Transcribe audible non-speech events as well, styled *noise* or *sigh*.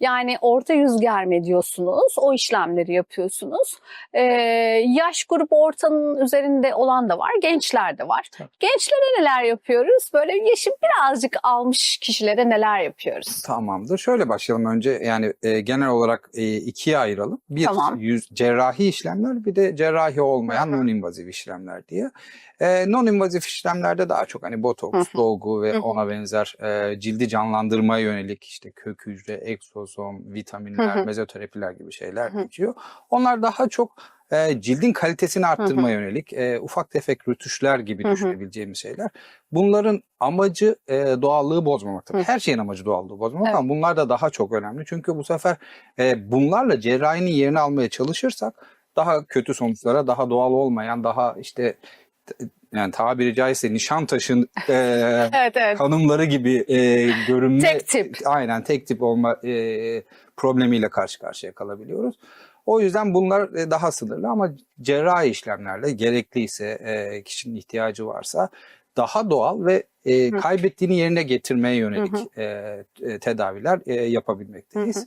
Yani orta yüz germe diyorsunuz. O işlemleri yapıyorsunuz. Ee, yaş grubu ortanın üzerinde olan da var. Gençler de var. Tabii. Gençlere neler yapıyoruz? Böyle yaşı birazcık almış kişilere neler yapıyoruz? Tamamdır. Şöyle başlayalım önce yani e, genel olarak e, ikiye ayıralım. Bir Tamam. yüz cerrahi işlemler bir de cerrahi olmayan non-invazif işlemler diye. E, non-invazif işlemlerde daha çok hani botoks, dolgu ve ona benzer e, cildi canlandırmaya yönelik işte kök hücre, egzozom, vitaminler, Hı hı. mezoterapiler gibi şeyler Hı hı. geçiyor. Onlar daha çok e, cildin kalitesini arttırmaya yönelik e, ufak tefek rütuşlar gibi Hı hı. düşünebileceğimiz şeyler. Bunların amacı e, doğallığı bozmamak. Tabii Hı. Her şeyin amacı doğallığı bozmamak Evet. ama bunlar da daha çok önemli. Çünkü bu sefer e, bunlarla cerrahinin yerini almaya çalışırsak daha kötü sonuçlara, daha doğal olmayan, daha işte yani tabiri caizse Nişantaş'ın e, *laughs* Evet evet. hanımları gibi e, görünme Tek tip. aynen tek tip olma e, problemiyle karşı karşıya kalabiliyoruz. O yüzden bunlar e, daha sınırlı ama cerrahi işlemlerle gerekliyse e, kişinin ihtiyacı varsa daha doğal ve e, Hı. kaybettiğini yerine getirmeye yönelik Hı e, e, tedaviler e, yapabilmekteyiz. Hı hı.